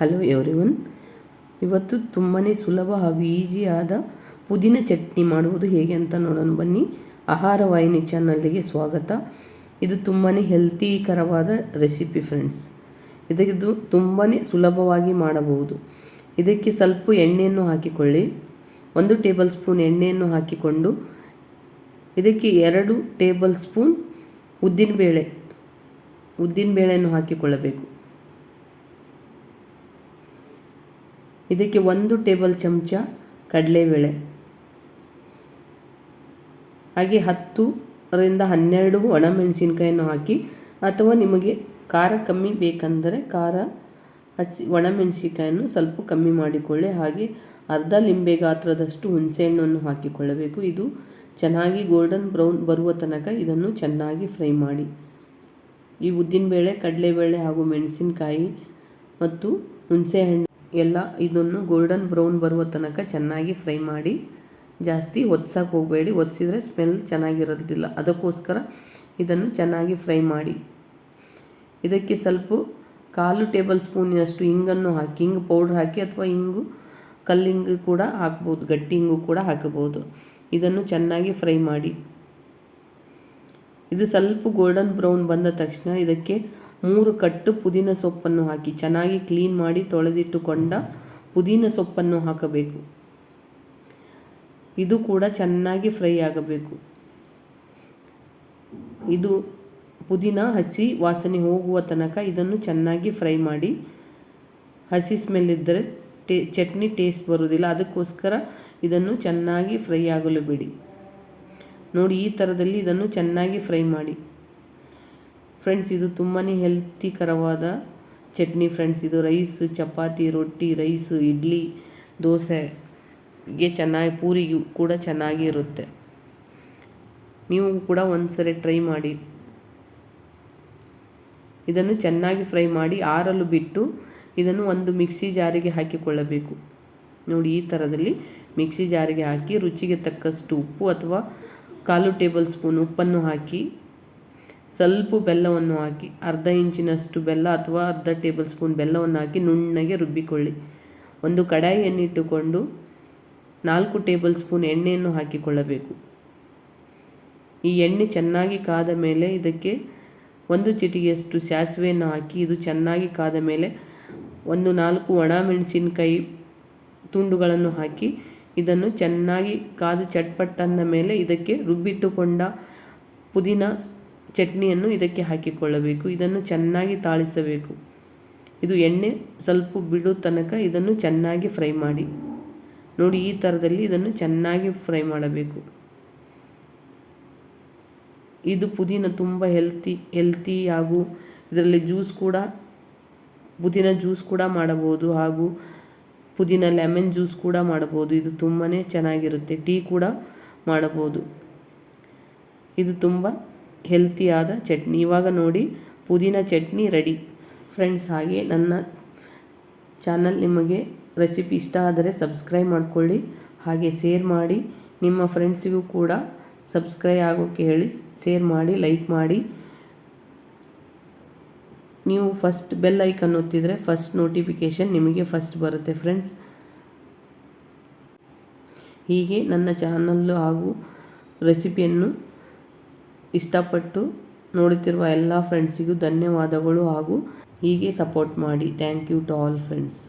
Hello everyone ಇವತ್ತು ತುಂಬಾ ಸುಲಭ ಹಾಗೂ ಈಸಿಯಾದ ಪುದೀನ ಚಟ್ನಿ ಮಾಡುವುದು ಹೇಗೆ ಅಂತ ನೋಡೋಣ. ಬನ್ನಿ. ಆಹಾರ ವಾಹಿನಿ ಚಾನಲ್ಗೆ ಸ್ವಾಗತ. ಇದು ತುಂಬಾ ಹೆಲ್ತಿಕರವಾದ ರೆಸಿಪಿ ಫ್ರೆಂಡ್ಸ್ ಇದಕ್ಕಿದು ತುಂಬಾ ಸುಲಭವಾಗಿ ಮಾಡಬಹುದು. ಇದಕ್ಕೆ ಸ್ವಲ್ಪ ಎಣ್ಣೆಯನ್ನು ಹಾಕಿಕೊಳ್ಳಿ. ಒಂದು ಟೇಬಲ್ ಸ್ಪೂನ್ ಎಣ್ಣೆಯನ್ನು ಹಾಕಿಕೊಂಡು ಇದಕ್ಕೆ ಎರಡು ಟೇಬಲ್ ಸ್ಪೂನ್ ಉದ್ದಿನಬೇಳೆ, ಉದ್ದಿನಬೇಳೆಯನ್ನು ಹಾಕಿಕೊಳ್ಳಬೇಕು. ಇದಕ್ಕೆ ಒಂದು ಟೇಬಲ್ ಚಮಚ ಕಡಲೆಬೇಳೆ. ಹಾಗೆ ಹತ್ತರಿಂದ ಹನ್ನೆರಡು ಒಣಮೆಣಸಿನ್ಕಾಯನ್ನು ಹಾಕಿ, ಅಥವಾ ನಿಮಗೆ ಖಾರ ಕಮ್ಮಿ ಬೇಕೆಂದರೆ ಖಾರ ಹಸಿ ಒಣಮೆಣಸಿನ್ಕಾಯನ್ನು ಸ್ವಲ್ಪ ಕಮ್ಮಿ ಮಾಡಿಕೊಳ್ಳಿ. ಹಾಗೆ ಅರ್ಧ ಲಿಂಬೆ ಗಾತ್ರದಷ್ಟು ಹುಣಸೆಹಣ್ಣನ್ನು ಹಾಕಿಕೊಳ್ಳಬೇಕು. ಇದು ಚೆನ್ನಾಗಿ ಗೋಲ್ಡನ್ ಬ್ರೌನ್ ಬರುವ ತನಕ ಇದನ್ನು ಚೆನ್ನಾಗಿ ಫ್ರೈ ಮಾಡಿ. ಈ ಉದ್ದಿನಬೇಳೆ, ಕಡಲೆಬೇಳೆ ಹಾಗೂ ಮೆಣಸಿನಕಾಯಿ ಮತ್ತು ಹುಣಸೆಹಣ್ಣು ಎಲ್ಲ ಇದನ್ನು ಗೋಲ್ಡನ್ ಬ್ರೌನ್ ಬರುವ ತನಕ ಚೆನ್ನಾಗಿ ಫ್ರೈ ಮಾಡಿ, ಜಾಸ್ತಿ ಒದ್ಸಕ್ಕೆ ಹೋಗಬೇಡಿ. ಒದಿಸಿದ್ರೆ ಸ್ಮೆಲ್ ಚೆನ್ನಾಗಿರೋದಿಲ್ಲ. ಅದಕ್ಕೋಸ್ಕರ ಇದನ್ನು ಚೆನ್ನಾಗಿ ಫ್ರೈ ಮಾಡಿ. ಇದಕ್ಕೆ ಸ್ವಲ್ಪ ಕಾಲು ಟೇಬಲ್ ಸ್ಪೂನಿನಷ್ಟು ಹಿಂಗನ್ನು ಹಾಕಿ ಹಿಂಗು ಪೌಡ್ರ್ ಹಾಕಿ ಅಥವಾ ಹಿಂಗು ಕಲ್ಲಿಂಗು ಕೂಡ ಹಾಕ್ಬೋದು, ಗಟ್ಟಿ ಹಿಂಗು ಕೂಡ ಹಾಕಬಹುದು. ಇದನ್ನು ಚೆನ್ನಾಗಿ ಫ್ರೈ ಮಾಡಿ. ಇದು ಸ್ವಲ್ಪ ಗೋಲ್ಡನ್ ಬ್ರೌನ್ ಬಂದ ತಕ್ಷಣ ಇದಕ್ಕೆ ಮೂರು ಕಟ್ಟು ಪುದೀನ ಸೊಪ್ಪನ್ನು ಹಾಕಿ ಚೆನ್ನಾಗಿ ಕ್ಲೀನ್ ಮಾಡಿ ತೊಳೆದಿಟ್ಟುಕೊಂಡ ಪುದೀನ ಸೊಪ್ಪನ್ನು ಹಾಕಬೇಕು. ಇದು ಕೂಡ ಚೆನ್ನಾಗಿ ಫ್ರೈ ಆಗಬೇಕು. ಇದು ಪುದೀನ ಹಸಿ ವಾಸನೆ ಹೋಗುವ ತನಕ ಇದನ್ನು ಚೆನ್ನಾಗಿ ಫ್ರೈ ಮಾಡಿ ಹಸಿ ಸ್ಮೆಲ್ ಇದ್ದರೆ ಟೇ ಚಟ್ನಿ ಟೇಸ್ಟ್ ಬರುವುದಿಲ್ಲ, ಅದಕ್ಕೋಸ್ಕರ ಇದನ್ನು ಚೆನ್ನಾಗಿ ಫ್ರೈ ಆಗಲು ಬಿಡಿ. ನೋಡಿ ಈ ಥರದಲ್ಲಿ ಇದನ್ನು ಚೆನ್ನಾಗಿ ಫ್ರೈ ಮಾಡಿ. ಫ್ರೆಂಡ್ಸ್ ಇದು ತುಂಬಾ ಹೆಲ್ತಿಕರವಾದ ಚಟ್ನಿ ಫ್ರೆಂಡ್ಸ್ ಇದು ರೈಸು ಚಪಾತಿ, ರೊಟ್ಟಿ ರೈಸು ಇಡ್ಲಿ, ದೋಸೆಗೆ ಚೆನ್ನಾಗಿ, ಪೂರಿಗೆ ಕೂಡ ಚೆನ್ನಾಗಿರುತ್ತೆ. ನೀವು ಕೂಡ ಒಂದು ಸರಿ ಟ್ರೈ ಮಾಡಿ. ಇದನ್ನು ಚೆನ್ನಾಗಿ ಫ್ರೈ ಮಾಡಿ, ಆರಲು ಬಿಟ್ಟು ಇದನ್ನು ಒಂದು ಮಿಕ್ಸಿ ಜಾರಿಗೆ ಹಾಕಿಕೊಳ್ಳಬೇಕು. ನೋಡಿ, ಈ ಥರದಲ್ಲಿ ಮಿಕ್ಸಿ ಜಾರಿಗೆ ಹಾಕಿ, ರುಚಿಗೆ ತಕ್ಕಷ್ಟು ಉಪ್ಪು ಅಥವಾ ಕಾಲು ಟೇಬಲ್ ಸ್ಪೂನ್ ಉಪ್ಪನ್ನು ಹಾಕಿ ಸ್ವಲ್ಪ ಬೆಲ್ಲವನ್ನು ಹಾಕಿ, ಅರ್ಧ ಇಂಚಿನಷ್ಟು ಬೆಲ್ಲ ಅಥವಾ ಅರ್ಧ ಟೇಬಲ್ ಸ್ಪೂನ್ ಬೆಲ್ಲವನ್ನು ಹಾಕಿ ನುಣ್ಣಗೆ ರುಬ್ಬಿಕೊಳ್ಳಿ. ಒಂದು ಕಡಾಯಿಯನ್ನಿಟ್ಟುಕೊಂಡು ನಾಲ್ಕು ಟೇಬಲ್ ಸ್ಪೂನ್ ಎಣ್ಣೆಯನ್ನು ಹಾಕಿಕೊಳ್ಳಬೇಕು. ಈ ಎಣ್ಣೆ ಚೆನ್ನಾಗಿ ಕಾದ ಮೇಲೆ ಇದಕ್ಕೆ ಒಂದು ಚಿಟಿಗೆಯಷ್ಟು ಸಾಸಿವೆಯನ್ನು ಹಾಕಿ, ಇದು ಚೆನ್ನಾಗಿ ಕಾದ ಮೇಲೆ ಒಂದು ನಾಲ್ಕು ಒಣ ಮೆಣಸಿನಕಾಯಿ ತುಂಡುಗಳನ್ನು ಹಾಕಿ, ಇದನ್ನು ಚೆನ್ನಾಗಿ ಕಾದು ಚಟ್ಪಟ್ಟಂದ ಮೇಲೆ ಇದಕ್ಕೆ ರುಬ್ಬಿಟ್ಟುಕೊಂಡ ಪುದೀನ ಚಟ್ನಿಯನ್ನು ಇದಕ್ಕೆ ಹಾಕಿಕೊಳ್ಳಬೇಕು. ಇದನ್ನು ಚೆನ್ನಾಗಿ ತಾಳಿಸಬೇಕು. ಇದು ಎಣ್ಣೆ, ಸ್ವಲ್ಪ ಬಿಡೋ ತನಕ ಇದನ್ನು ಚೆನ್ನಾಗಿ ಫ್ರೈ ಮಾಡಿ. ನೋಡಿ, ಈ ಥರದಲ್ಲಿ ಇದನ್ನು ಚೆನ್ನಾಗಿ ಫ್ರೈ ಮಾಡಬೇಕು. ಇದು ಪುದೀನ ತುಂಬ ಹೆಲ್ತಿ ಹೆಲ್ತಿ ಹಾಗೂ ಇದರಲ್ಲಿ ಜ್ಯೂಸ್ ಕೂಡ, ಪುದೀನ ಜ್ಯೂಸ್ ಕೂಡ ಮಾಡಬಹುದು ಹಾಗೂ ಪುದೀನ ಲೆಮನ್ ಜ್ಯೂಸ್ ಕೂಡ ಮಾಡಬಹುದು. ಇದು ತುಂಬಾ ಚೆನ್ನಾಗಿರುತ್ತೆ. ಟೀ ಕೂಡ ಮಾಡಬಹುದು. ಇದು ತುಂಬ ಹೆಲ್ತಿಯಾದ ಚಟ್ನಿ. ಇವಾಗ ನೋಡಿ, ಪುದೀನ ಚಟ್ನಿ ರೆಡಿ ಫ್ರೆಂಡ್ಸ್ ಹಾಗೆ ನನ್ನ ಚಾನಲ್ ನಿಮಗೆ ರೆಸಿಪಿ ಇಷ್ಟ ಆದರೆ ಸಬ್ಸ್ಕ್ರೈಬ್ ಮಾಡಿಕೊಳ್ಳಿ, ಹಾಗೆ ಶೇರ್ ಮಾಡಿ. ನಿಮ್ಮ ಫ್ರೆಂಡ್ಸಿಗೂ ಕೂಡ ಸಬ್ಸ್ಕ್ರೈಬ್ ಆಗೋಕ್ಕೆ ಹೇಳಿ ಶೇರ್ ಮಾಡಿ ಲೈಕ್ ಮಾಡಿ. ನೀವು ಫಸ್ಟ್ ಬೆಲ್ ಐಕನ್ ಒತ್ತಿದರೆ ಫಸ್ಟ್ ನೋಟಿಫಿಕೇಷನ್ ನಿಮಗೆ ಫಸ್ಟ್ ಬರುತ್ತೆ ಫ್ರೆಂಡ್ಸ್ ಹೀಗೆ ನನ್ನ ಚಾನಲ್ಲು ಹಾಗೂ ರೆಸಿಪಿಯನ್ನು ಇಷ್ಟಪಟ್ಟು ನೋಡುತ್ತಿರುವ ಎಲ್ಲ ಫ್ರೆಂಡ್ಸಿಗೂ ಧನ್ಯವಾದಗಳು ಹಾಗೂ ಹೀಗೆ ಸಪೋರ್ಟ್ ಮಾಡಿ. Thank you to all friends